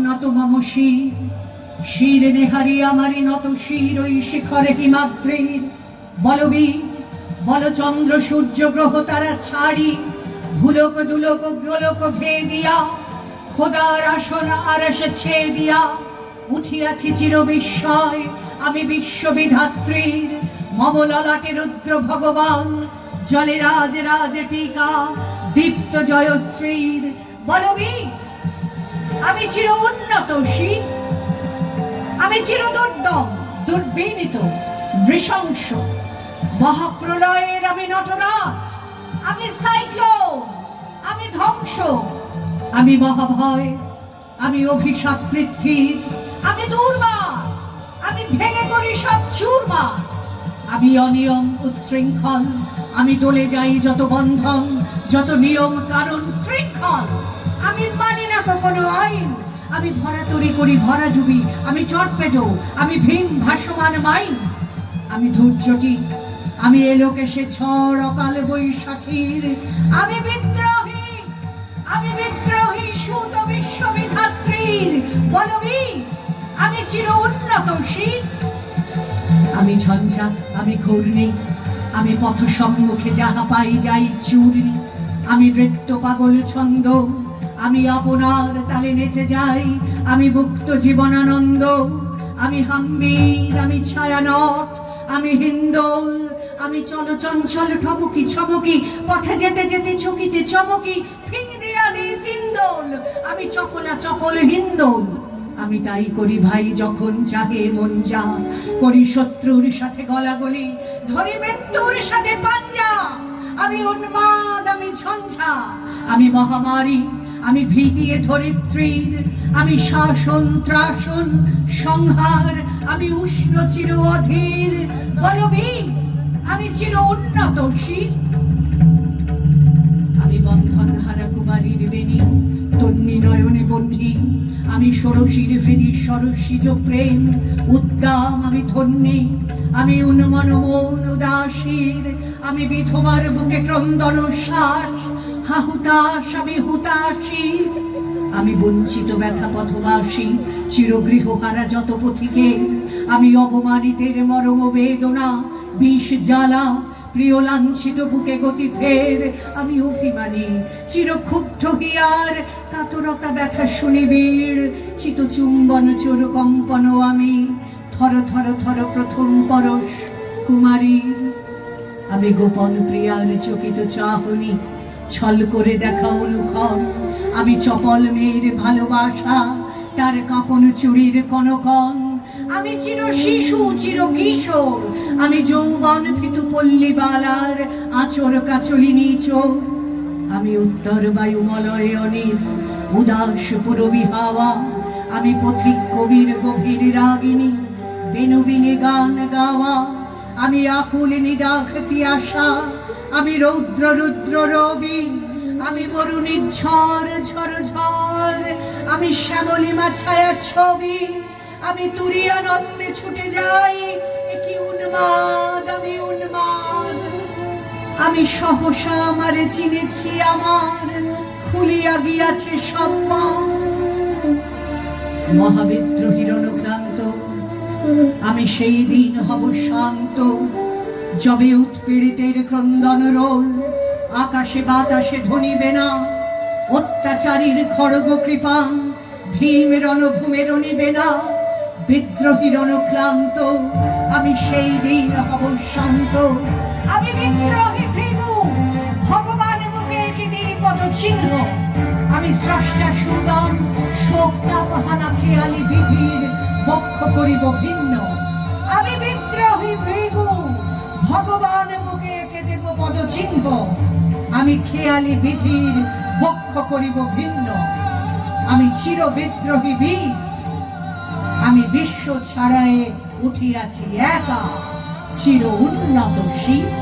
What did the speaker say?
উন্নত মম শির। শির নেহারি আমারি নত শির ওই শিখরে হিমাদ্রির। বলবীর বল চন্দ্র, সূর্য, গ্রহ, তারা ছাড়ি। ভুলক, দুলক, গোলক ভেদিয়া, খোদার আসন আর এসেছে দিয়া উঠিয়াছি চির বিস্ময়, আমি বিশ্ববিধাত্রীর। মমললাটে রুদ্র ভগবান, জলে রাজ রাজ, টিকা, দীপ্ত জয়শ্রীর। বলবীর আমি চির উন্নত শির আমি চির দুর্দম, দুর্বিনীত, নৃশংস। মহাপ্রলয়ের আমি নটরাজ, আমি সাইক্লোন, আমি ধ্বংস। আমি মহাভয়, আমি অভিশাপ পৃথ্বীর আমি দুর্বার, আমি ভেঙে করি সব চুরমার। আমি অনিয়ম, উচ্ছৃঙ্খল, আমি দলে যাই যত বন্ধন, যত নিয়ম, কারণ শৃঙ্খল। আমি মানি না কখনো আইন। আমি ভরা তরি করি ভরা জুবি, আমি চটপেজো আমি ভীম ভাসমান মাইন। আমি ধৈর্যটি আমি এলোকে সে ঝড় অকাল বৈশাখীর। আমি বিদ্রোহী আমি বিদ্রোহী সুত বিশ্ববিধাত্রীর বলবীর আমি চির উন্নত শির। আমি ঝঞ্ঝা, আমি ঘূর্ণি, আমি পথ সম্মুখে যাহা পাই যাই চূর্ণি। আমি নৃত্য পাগল ছন্দ আমি আপনার তালে নেচে যাই, আমি মুক্ত জীবনানন্দ, আমি হাম্বির আমি ছায়ানট, আমি হিন্দোল, আমি চলো চঞ্চল ছমকি, পথে যেতে যেতে চকিতে চমকি, ফিং দিয়া দিই তিন্দোল আমি চপলা চপল হিন্দোল। আমি তাই করি ভাই যখন চাহে মন যা, করি শত্রুর সাথে গলাগলি, ধরি মৃত্যুর সাথে পাঞ্জা। আমি উন্মাদ, আমি ঝঞ্ঝা, আমি মহামারী আমি ভীতিয়ে ধরিত্রীর, আমি শাসন, ত্রাসন, সংহার, আমি উষ্ণ চির অধীর। বলবীর আমি চির উন্নত শির। আমি বন্ধন হারা কুমারীর বেনি তন্নি নয়নে বন্যি আমি ষোড়শীর হৃদি সরসিজ প্রেম, উদ্দাম আমি ধন্যি। আমি উন্মন মন উদাসীর, আমি বিধবার বুকে ক্রন্দন শ্বাস হাহুতাস আমি হুতাশীর আমি বঞ্চিত ব্যথা পথবাসী, চিরগৃহহারা যত পথিকে। আমি অবমানিতের মরম বেদনা, বিষ জ্বালা, প্রিয় লাঞ্ছিত বুকে গতি ফের। আমি অভিমানী, চিরক্ষুব্ধ হিয়ার, কাতরতা ব্যথা শুনিবীর চিত চুম্বন চোর কম্পন আমি, থর থর থর প্রথম পরশ কুমারী। আমি গোপন প্রিয়ার চকিত চাহনি ছল করে দেখা অনুক্ষণ আমি চপল মেয়ের ভালোবাসা, তার কাকন চুরির কনকন। আমি চির শিশু, চির কিশোর। আমি যৌবন ভীতু পল্লী বালার আচর কাচলিনী চোর। আমি উত্তর বায়ুমলয় অনিল, উদাস পুরবী হাওয়া। আমি পথিক কবির গভীর রাগিনী, বেনুবিনে গান গাওয়া। আমি আকুল নিদাঘতি আশা, আমি রৌদ্র রুদ্র রবি, আমি বরুণীর ঝড় ঝড় ঝড় আমি শ্যামলিমা ছায়া ছবি, আমি তুরিয়া তুরিয়ানন্দে ছুটে যাই কি উন্মাদ, আমি উন্মাদ। আমি সহসা আমারে চিনেছি আমার, খুলিয়া গিয়াছে সব মহাবিদ্রোহীর অনুক্রান্ত আমি সেই দিন হব শান্ত। যবে উৎপীড়িতের ক্রন্দন রোল, আকাশে বাতাসে ধনিবে না অত্যাচারীর খড়গ কৃপান ভীম রণভূমে রণিবে না বিদ্রোহীর অনুক্লান্ত আমি সেই দিন হব শান্ত। আমি বিদ্রোহী ভৃগু, ভগবান মুখে এঁকে দিই পদ চিহ্ন, আমি স্রষ্টা সুদন শোক তাপহানা ভিন্ন। আমি বিদ্রোহী ভৃগু। ভগবান মুখে এঁকে দেব পদ চিহ্ন আমি খেয়ালি বিধির বক্ষ করিব ভিন্ন। আমি চির বিদ্রোহী বীর। আমি বিশ্ব ছাড়ায়ে উঠিয়াছি একা। চির উন্নত শীত।